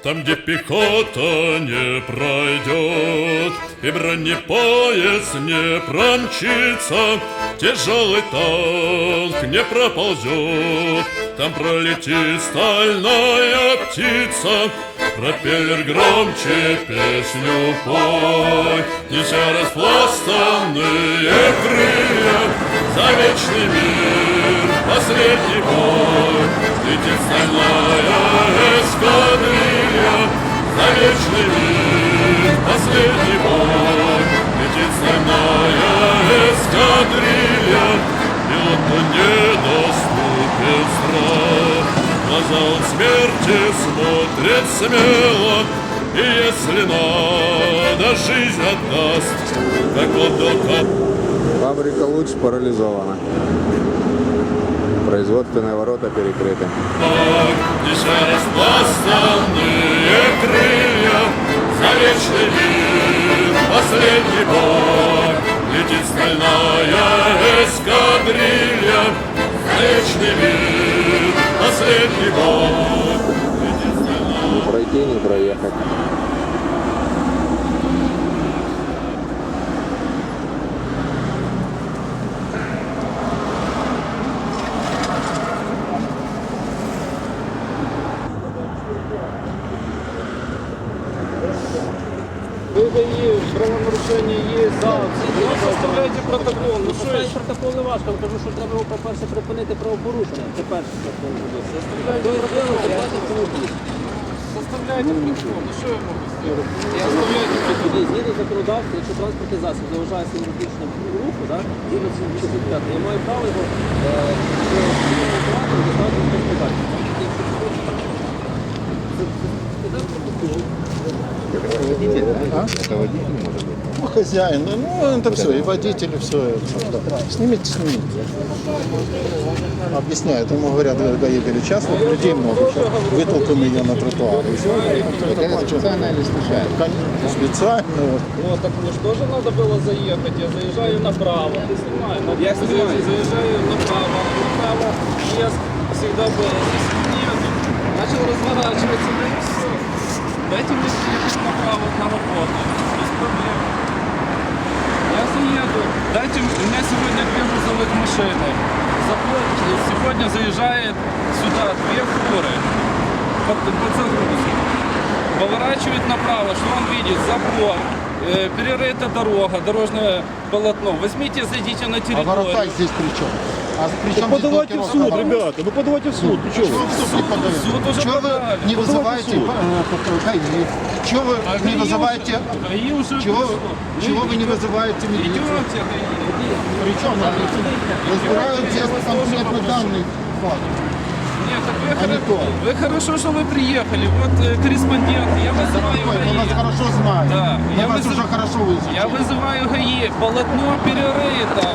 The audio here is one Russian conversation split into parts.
Там, где пехота не пройдет, И бронепоезд не промчится, Тяжелый танк не проползет, Там пролетит стальная птица, Пропеллер громче песню пой, Неся распластанные крылья За вечный мир, последний бой, Летит стальная эскадрилья смело, И если надо, жизнь отдаст, Как Кап- Фабрика «Луч» парализована. Производственные ворота перекрыты. Неся распластанные крылья За вечный мир, последний бой. Летит стальная эскадрилья За вечный мир, последний бой пройти, не проехать. Правонарушення є, составляйте протокол. Ну що ж? протокол не важко, тому що треба, його, по-перше, припинити правопорушення. Це перше робили оплати автомобіль. Составляйте протокол. Ну що я можу зробити? Составляйте протокол. Тоді, згідно законодавства, якщо транспортний засіб заважає своїм виключним руху, да, згідно 75, я маю право його е, оператор доставити в господарство. Якщо не хоче, так. Це- це- це протокол. Это водитель, может быть? Ну, хозяин, ну, ну, это все, и водитель, и все. Снимите, снимите. Объясняют, ему говорят, доехали частных, людей много, сейчас вытолкаем ее на тротуар. И все, Это специально или случайно? Конечно, специально. вот. Ну так мне же тоже надо было заехать. Я заезжаю направо. Ты снимай. Ну, я снимаю. Заезжаю направо. Направо въезд всегда был. Здесь нет. Начал разворачиваться, да и все. Дайте мне съехать направо на работу. Без проблем. Дайте, у меня сегодня две грузовых машины. Сегодня заезжает сюда две фуры под, под загрузку. Поворачивает направо, что он видит? Забор, э, перерыта дорога, дорожное полотно. Возьмите, зайдите на А территорию. ворота здесь при чем? А при чем здесь Подавайте в суд, ребята, ну подавайте в суд, ну Чего вы? вы не подаете? Суд уже Чего вы не вызываете э, ГАИ? Чего вы А не ГАИ вызываете... ГАИ Чего, чего вы не вызываете милицию? ГАИ. Причем разбирают здесь конкретный данный факт. Вы, А не то. вы хорошо, что вы приехали. Вот э, корреспондент, я вызываю Ой, мы вас ГАИ. хорошо знаем. Да, я вас уже хорошо вызвали. Я вызываю ГАИ, полотно перерыто,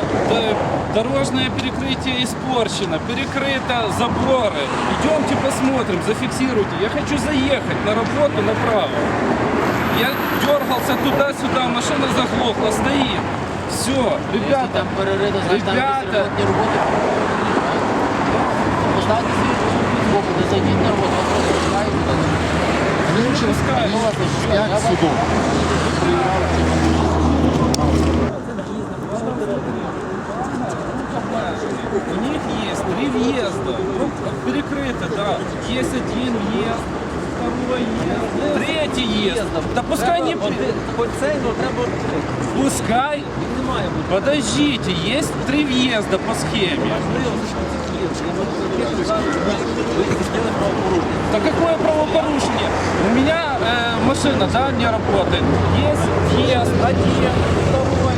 дорожное перекрытие испорчено, перекрыто заборы. Идемте посмотрим, зафиксируйте. Я хочу заехать на работу направо. Я дергался туда-сюда, машина заглохла, стоит. Все, ребята, Там перериду, значить там якісь ребята, ремонтні роботи. Поставте свій збоку, не зайдіть на роботу, вас просто чекають. Они лучше пускай. ну, ладно, пять судов. у них есть три въезда. Ну, перекрыто, да. Есть один въезд, второй въезд, третий въезд. Да пускай не... Хоч цей, але треба... Пускай Він не має бути. Подождите, есть три въезда по схеме. Можливо, за що це є. Я можу сказати, зараз ви здійснили правопорушення. Да какое правопорушение? У меня э, машина, да, не работает. Есть въезд один, второй,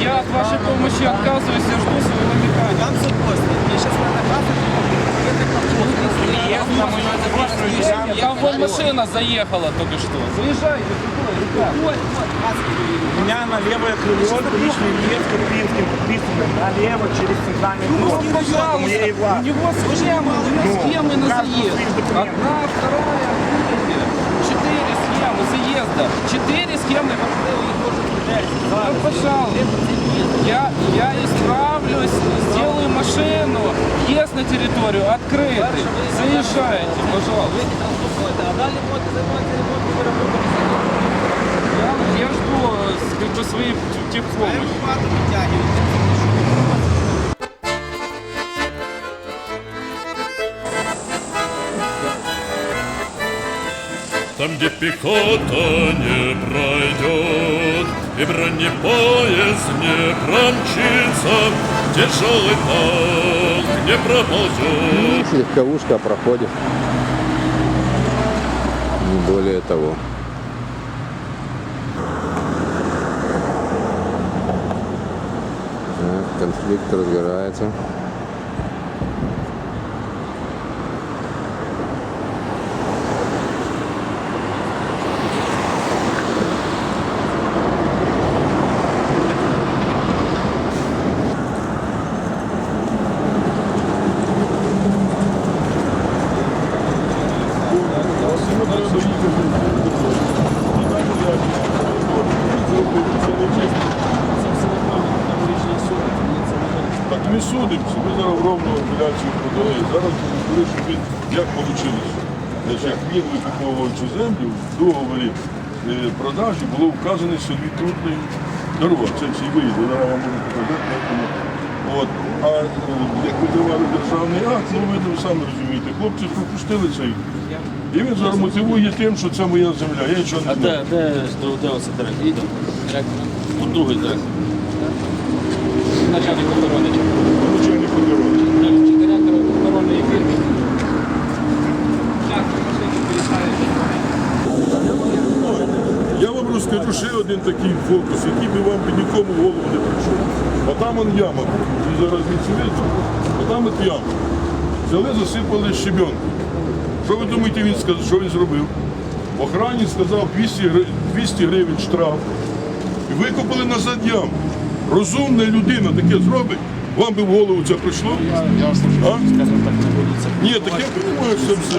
я от вашей помощи отказываюсь и жду своего механика. Там вон машина заехала только что. Заезжайте, ребят. У меня на левое крыло личный въезд к Купинским подписан налево через центральный двор. Ну, пожалуйста, У него схемы, у него схемы на заезд. Одна, вторая, третья. Четыре схемы заезда. Четыре схемы, как их может быть Ну, пожалуйста. Я, я исправлюсь, сделаю машину, въезд на территорию открытый. Заезжайте, пожалуйста. Я, я жду как бы своей техпомощи. Там, где пехота не пройдет, И бронепоезд не промчится, Тяжелый танк не проползет. Легковушка проходит. Не более того. Конфликт разгорается. Так ми судимося, ми зараз ровно апеляцію подали. Зараз говорили, що як вийшло. Значить, він викуповуючи землю, в договорі е, продажі було вказано сервітутний дорога. Це всі виїзди, зараз вам можу показати. От. А е, як видавали державний акт, ну ви ви самі розумієте, хлопці пропустили цей. І він зараз мотивує тим, що це моя земля. Я нічого не знаю. де, де, де оце директор? От другий директор. Начальник охорони. Начальник. Директор охоронної фірми. Я вам розкажу ще один такий фокус, який би вам би нікому в голову не прийшов. Отам он яма, і зараз відсюди, отам от яма. Взяли, засипали щебенку. Що ви думаєте, він сказав, що він зробив? Охрані сказав 200, 200 гривень штраф. І викопали назад яму. Розумна людина таке зробить, вам би в голову це прийшло? А? Ні, так я розумію, що це все.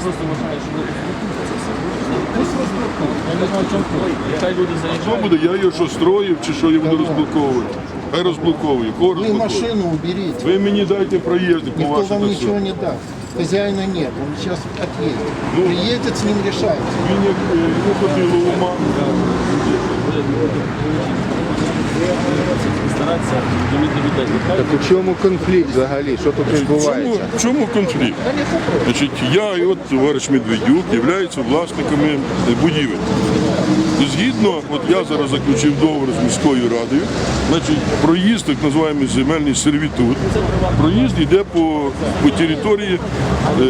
просто вважаю, що ви це все. Я не знаю, чому. Хай люди Що заїжджають. буде? Я його що строїв чи що я буду розблоковувати? Хай розблоковує. Кого Вы розблоковує? машину уберите. Ви мені дайте проїзди по Никто вашому вам ничего таксу. не даст. Хозяина нет, он сейчас отъедет. Ну. Приедет, с ним решается. Він як е, йому хватило ума. Старатися домити людей. Так у чому конфлікт взагалі? Що тут Чому, відбувається? чому конфлікт? Значить, я і от товариш Медведюк являються власниками будівель. Згідно, от я зараз заключив договор з міською радою, значить, проїзд, так називаємо земельний сервітут, проїзд йде по, по території, е,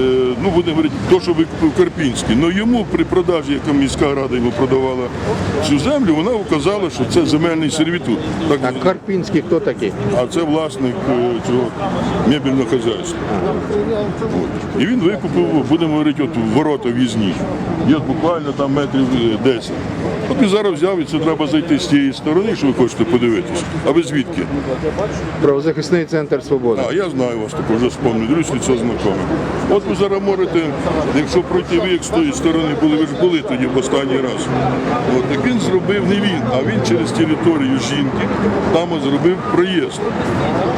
ну будемо говорити, то, що викупив Карпінський. Но йому при продажі, яка міська рада йому продавала цю землю, вона вказала, що це земельний сервітут. Так, А Карпінський хто такий? а це власник е, цього мебельного хазяйства. І він викупив, будемо говорити, от ворота в'їзні. Є от буквально там метрів е, 10. От він зараз взяв і це треба зайти з тієї сторони, що ви хочете подивитися. А ви звідки? Правозахисний центр Свобода. А, я знаю вас таку, вже спомню, дивлюсь, лицо знакоме. От ви зараз можете, якщо пройти ви як з тої сторони були, ви ж були тоді в останній раз. От, так він зробив не він, а він через територію жінки там зробив проїзд.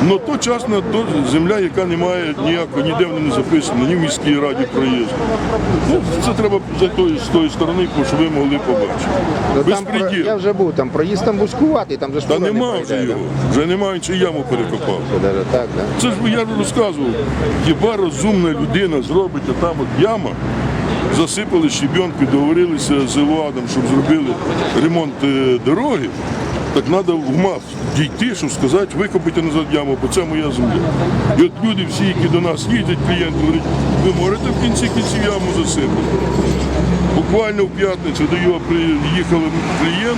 Ну то частна то земля, яка не має ніякого, ніде вона не записана, ні в міській раді проїзд. Ну, це треба за тої, з тої сторони, щоб ви могли побачити. Ну, там про... Я вже був, там проїзд там вузькуватий, там же ж Та фура не пройде, вже да? його, вже немає, чи яму перекопав. Це даже так, да? Це ж я розказував, хіба розумна людина зробить там от яма, засипали щебенку, договорилися з Евадом, щоб зробили ремонт е, дороги. Так треба в МАФ дійти, щоб сказати, викопайте назад яму, бо це моя земля. І от люди всі, які до нас їздять, клієнти говорять, ви можете в кінці кінців яму засипати. Буквально в п'ятницю до його приїхали клієнт,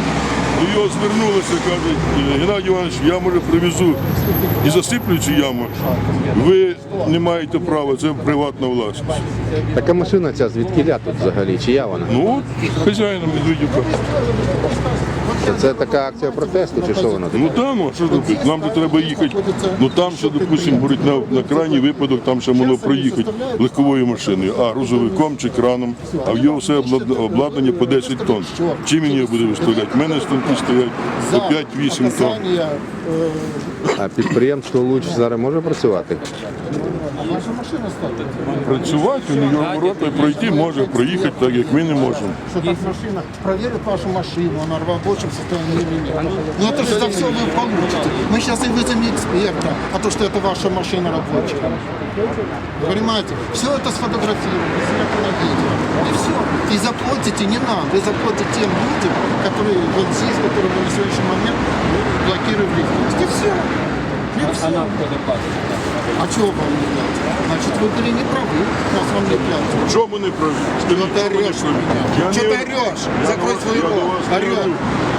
до його звернулися, кажуть, Геннадій Іванович, я може привезу і засиплю цю яму. Ви не маєте права, це приватна власність. Така машина ця звідкіля тут взагалі, чия вона? Ну, от, хазяїном Медведюка. Це така акція протесту чи що вона Ну там, а що тут, Нам же треба їхати. Ну там ще, допустимо, говорить, на, на крайній випадок там ще могло проїхати легковою машиною, а грузовиком чи краном, а в його все обладнання по 10 тонн. Чим він його буде виставляти? У мене станки стоять по 5-8 тонн. Оказання, е, А підприємство Луч зараз може працювати? ваша машина стоїть. Працювати, у нього ворота пройти може, проїхати так, як ми не можемо. Что так машина проверит вашу машину, она в рабочем состоянии или нет. Ну это же за все вы получите. Мы сейчас и вызовем эксперта, а то, что это ваша машина рабочая. Понимаете? Все это сфотографируем, снято на видео. И все. И заплатите не нам, вы заплатите тем людям, которые вот здесь, которые вы на сегодняшний момент блокировали въезд. И все. И все. А чего вам не платят? Значит, вы были неправы, раз вам не платят. Чому не праві? Ну ты орешь на меня. Не- ты орешь? Я Закрой до рот. не ору.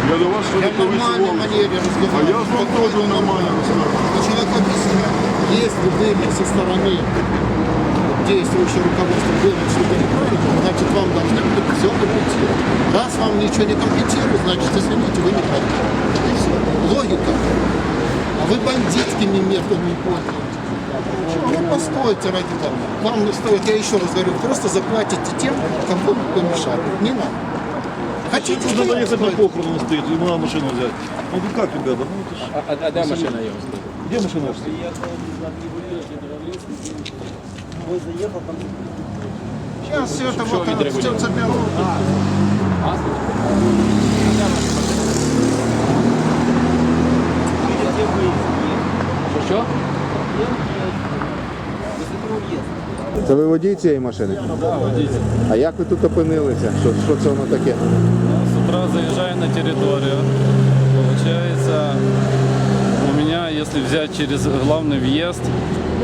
Я до вас Я в нормальной А я вам теж нормально. Но человек объясняет, если были со стороны действующего руководства было что-то неправильно, значит вам должны были все компенсировать. Раз вам ничего не компенсируют, значит, извините, вы не правы. И все. Логика. А вы бандитскими методами пользуетесь. Ну, постойте ради того. Вам не стоит, я еще раз говорю, просто заплатите тем, кому вы помешали. Не надо. Хотите, Нужно доехать на похороны он стоит, ему надо машину взять. Ну ну как, ребята, ну это ж... А, а де машина є? Где машина? Сейчас все это вот все заберут. Що? Це ви водій цієї машини? Да, водитель. А як ви тут опинилися? Що, що це воно таке? С утра заезжаю на территорию. Получается, у меня, если взять через главный въезд,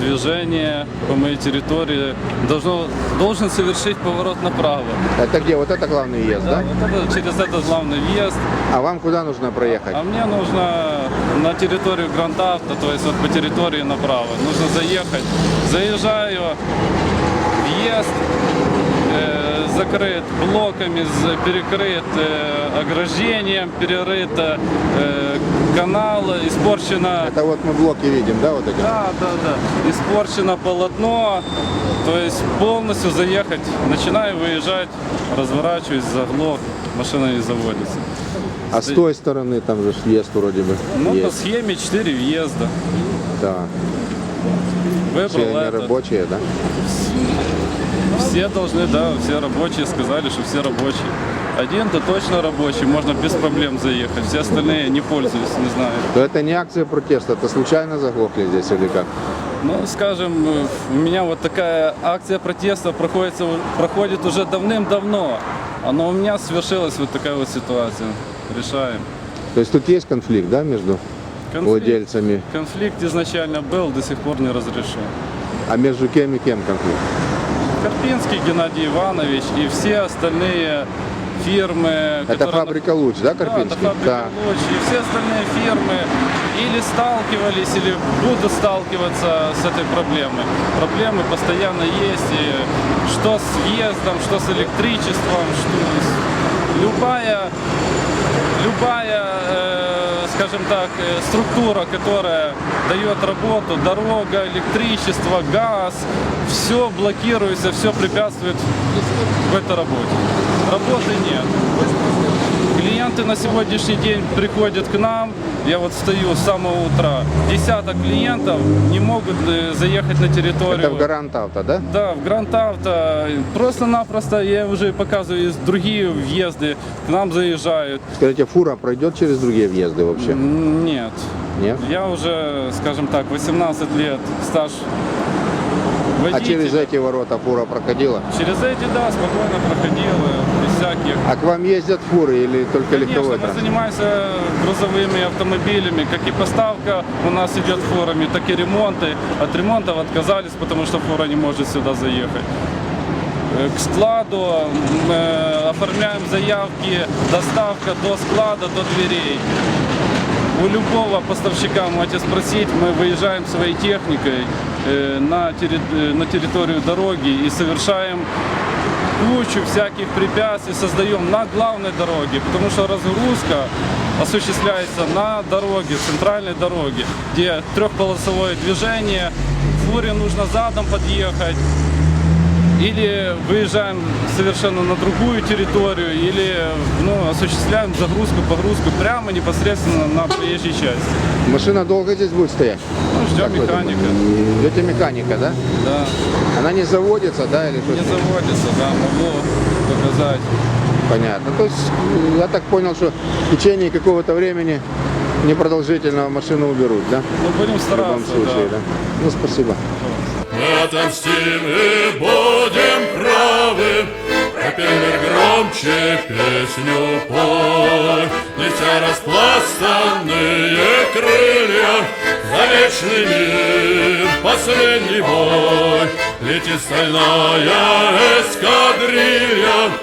движение по моей территории должно, должен совершить поворот направо. Это где? Вот это главный въезд, да? Вот это, через этот главный въезд. А вам куда нужно проехать? А мне нужно на территорию Гранд Авто, то есть вот по территории направо. Нужно заехать. Заезжаю, въезд закрыт блоками, перекрыт э, ограждением, перерыто э, канал, испорчено... Это вот мы блоки видим, да, вот эти? Да, да, да. Испорчено полотно. То есть полностью заехать. Начинаю выезжать, разворачиваюсь, заглох, машина не заводится. А с той стороны там же въезд вроде бы Ну, по есть. схеме 4 въезда. Да. Выбрал Все они этот. рабочие, да? Все должны, да, все рабочие сказали, что все рабочие. Один-то точно рабочий, можно без проблем заехать. Все остальные не пользуюсь, не знаю. То это не акция протеста, это случайно заглохли здесь или как? Ну, скажем, у меня вот такая акция протеста проходит, проходит уже давным-давно. Но у меня свершилась вот такая вот ситуация. Решаем. То есть тут есть конфликт, да, между Конфликт, владельцами? конфликт изначально был, до сих пор не разрешен. А между кем и кем конфликт? Карпинский Геннадий Иванович и все остальные фирмы, Это которые... фабрика Луч, да, Да, это Карпинский? фабрика «Луч». И все остальные фирмы или сталкивались, или будут сталкиваться с этой проблемой. Проблемы постоянно есть. И что с въездом, что с электричеством, что любая, любая, э, скажем так, э, структура, которая дает работу, дорога, электричество, газ, все блокируется, все препятствует в этой работе. Работы нет. Клиенты на сегодняшний день приходят к нам. Я вот стою с самого утра. Десяток клиентов не могут э, заехать на территорию. Это в Гарант Авто, да? Да, в Гранд Авто. Просто-напросто я уже показываю другие въезды. К нам заезжают. Скажите, фура пройдет через другие въезды вообще? Нет. Нет? Я уже, скажем так, 18 лет стаж А водителя. через эти ворота фура проходила? Через эти, да, спокойно проходила, А к вам ездят фуры или только Конечно, легковой мы транспорт? занимаемся грузовыми автомобилями. Как и поставка у нас идет фурами, так и ремонты. От ремонтов отказались, потому что фура не может сюда заехать. э, к складу, э, оформляем заявки, доставка до склада, до дверей. У любого поставщика можете спросить, мы выезжаем своей техникой э, э, на территорию дороги и совершаем кучу всяких препятствий создаем на главной дороге, потому что разгрузка осуществляется на дороге, центральной дороге, где трехполосовое движение, фуре нужно задом подъехать, или выезжаем совершенно на другую территорию, или ну, осуществляем загрузку, погрузку прямо непосредственно на проезжей части. Машина долго здесь будет стоять? Ну, ждем вы механика. Ждете механика, да? Да. Она не заводится, да, или? Не заводится, да, могу показать. Понятно. То есть я так понял, что в течение какого-то времени непродолжительного машину уберут, да? Ну, будем В любом стараться, случае, да. да. Ну, спасибо. Мы отомстим и будем правы. Теперь громче песню пой, Неся распластанные крылья За вечный мир, последний бой. Летит стальная эскадрилья